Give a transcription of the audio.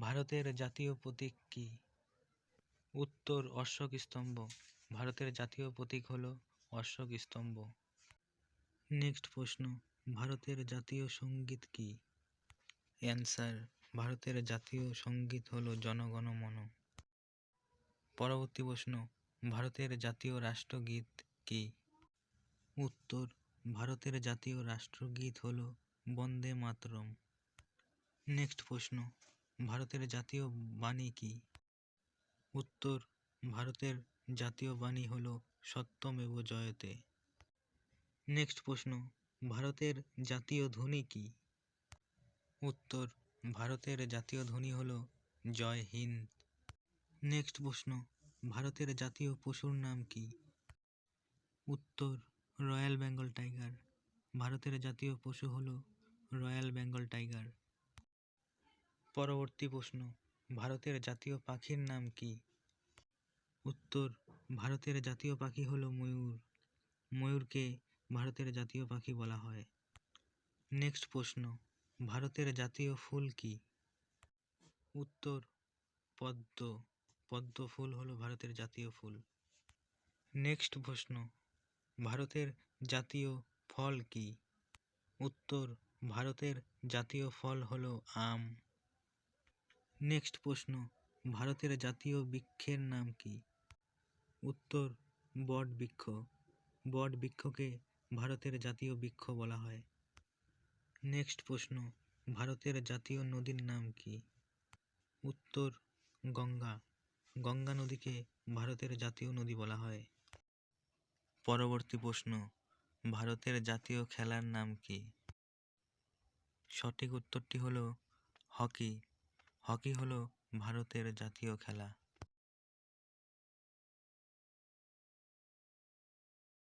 ভারতের জাতীয় প্রতীক কি? উত্তর, অশোক স্তম্ভ। ভারতের জাতীয় প্রতীক হল অশোক স্তম্ভ। নেক্সট প্রশ্ন, ভারতের জাতীয় সংগীত কি? অ্যান্সার ভারতের জাতীয় সংগীত হলো জনগণ মন। পরবর্তী প্রশ্ন, ভারতের জাতীয় রাষ্ট্রগীত কি? উত্তর, ভারতের জাতীয় রাষ্ট্রগীত হল বন্দে মাতরম। নেক্সট প্রশ্ন ভারতের জাতীয় বাণী কি? উত্তর, ভারতের জাতীয় বাণী হল সত্যমেব জয়তে। নেক্সট প্রশ্ন, ভারতের জাতীয় ধ্বনি কি? উত্তর, ভারতের জাতীয় ধ্বনি হল জয় হিন্দ। নেক্সট প্রশ্ন, ভারতের জাতীয় পশুর নাম কি? উত্তর, রয়্যাল বেঙ্গল টাইগার। ভারতের জাতীয় পশু হল রয়্যাল বেঙ্গল টাইগার। পরবর্তী প্রশ্ন, ভারতের জাতীয় পাখির নাম কি? উত্তর, ভারতের জাতীয় পাখি হল ময়ূর। ময়ূরকে ভারতের জাতীয় পাখি বলা হয়। নেক্সট প্রশ্ন, ভারতের জাতীয় ফুল কি? উত্তর, পদ্ম। পদ্ম ফুল হলো ভারতের জাতীয় ফুল। নেক্সট প্রশ্ন, ভারতের জাতীয় ফল কি? উত্তর, ভারতের জাতীয় ফল হলো আম। নেক্সট প্রশ্ন, ভারতের জাতীয় বৃক্ষের নাম কি? উত্তর, বট বৃক্ষ। বট বৃক্ষকে ভারতের জাতীয় বৃক্ষ বলা হয়। নেক্সট প্রশ্ন, ভারতের জাতীয় নদীর নাম কি? উত্তর, গঙ্গা। গঙ্গা নদীকে ভারতের জাতীয় নদী বলা হয়। পরবর্তী প্রশ্ন, ভারতের জাতীয় খেলার নাম কি? সঠিক উত্তরটি হলো হকি। হকি হল ভারতের জাতীয় খেলা।